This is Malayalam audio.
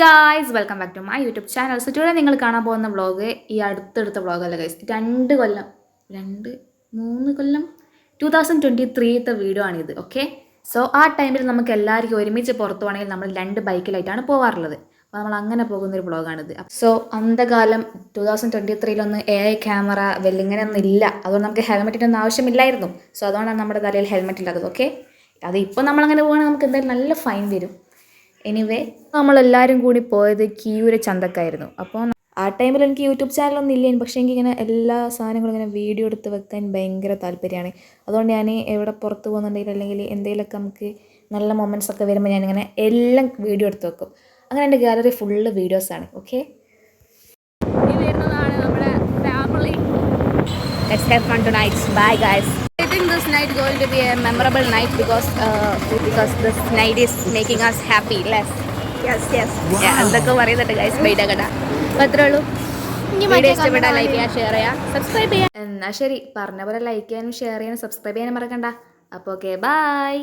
Guys welcome back to my YouTube channel so today നിങ്ങൾ കാണാൻ പോകുന്ന വ്ളോഗ് ഈ അടുത്തെടുത്ത വ്ളോഗല്ല ഗൈസ് രണ്ട് കൊല്ലം രണ്ട് മൂന്ന് കൊല്ലം ടു തൗസൻഡ് ട്വന്റി ത്രീത്തെ വീഡിയോ ആണിത് ഓക്കെ സോ ആ ടൈമിൽ നമുക്ക് എല്ലാവർക്കും ഒരുമിച്ച് പുറത്തു പോകണമെങ്കിൽ നമ്മൾ രണ്ട് ബൈക്കിലായിട്ടാണ് പോകാറുള്ളത് അപ്പോൾ നമ്മൾ അങ്ങനെ പോകുന്നൊരു വ്ളോഗാണിത് സോ അന്തകാലം ടു തൗസൻഡ് ട്വന്റി ത്രീയിലൊന്നും എ ഐ ക്യാമറ വെല്ലിങ്ങനെ ഒന്നും ഇല്ല. അതുകൊണ്ട് നമുക്ക് ഹെൽമെറ്റിന്റെ ഒന്നും ആവശ്യമില്ലായിരുന്നു. സോ അതുകൊണ്ടാണ് നമ്മുടെ തലയിൽ ഹെൽമെറ്റ് ഇല്ലാത്തത് ഓക്കെ അത് ഇപ്പോൾ നമ്മളങ്ങനെ പോകുകയാണെങ്കിൽ നമുക്ക് എന്തായാലും നല്ല ഫൈൻ വരും. എനിവേ നമ്മളെല്ലാവരും കൂടി പോയത് കീയൂര ചന്തക്കായിരുന്നു. അപ്പോൾ ആ ടൈമിൽ എനിക്ക് യൂട്യൂബ് ചാനലൊന്നും ഇല്ലേനു. പക്ഷേ എനിക്ക് ഇങ്ങനെ എല്ലാ സാധനങ്ങളും ഇങ്ങനെ വീഡിയോ എടുത്ത് വെക്കാൻ ഭയങ്കര താല്പര്യമാണ്. അതുകൊണ്ട് ഞാൻ എവിടെ പുറത്ത് പോകുന്നുണ്ടെങ്കിൽ അല്ലെങ്കിൽ എന്തെങ്കിലുമൊക്കെ നമുക്ക് നല്ല മൊമെന്റ്സ് ഒക്കെ വരുമ്പോൾ ഞാനിങ്ങനെ എല്ലാം വീഡിയോ എടുത്ത് വെക്കും. അങ്ങനെ എന്റെ ഗാലറി ഫുള്ള് വീഡിയോസാണ് ഓക്കെ ഈ വരുന്നതാണ് നമ്മുടെ family bye have think this night going to be a memorable night because uh, because this night is making us happy. Less. Yes, yes. Yeah, എന്തൊക്കെ പറയുന്നുണ്ട് ഗൈസ് ബൈഡ കട അപ്പോൾ അത്രേ ഉള്ളൂ. വീഡിയോ ഇഷ്ടപ്പെട്ടാൽ ലൈക്ക് ചെയ്യുക ഷെയർ ചെയ്യുക സബ്സ്ക്രൈബ് ചെയ്യുക എന്നാൽ ശരി പറഞ്ഞ പോലെ ലൈക്ക് ചെയ്യാനും ഷെയർ ചെയ്യാനും സബ്സ്ക്രൈബ് ചെയ്യാനും മറക്കണ്ട. അപ്പോൾ ഓക്കെ ബൈ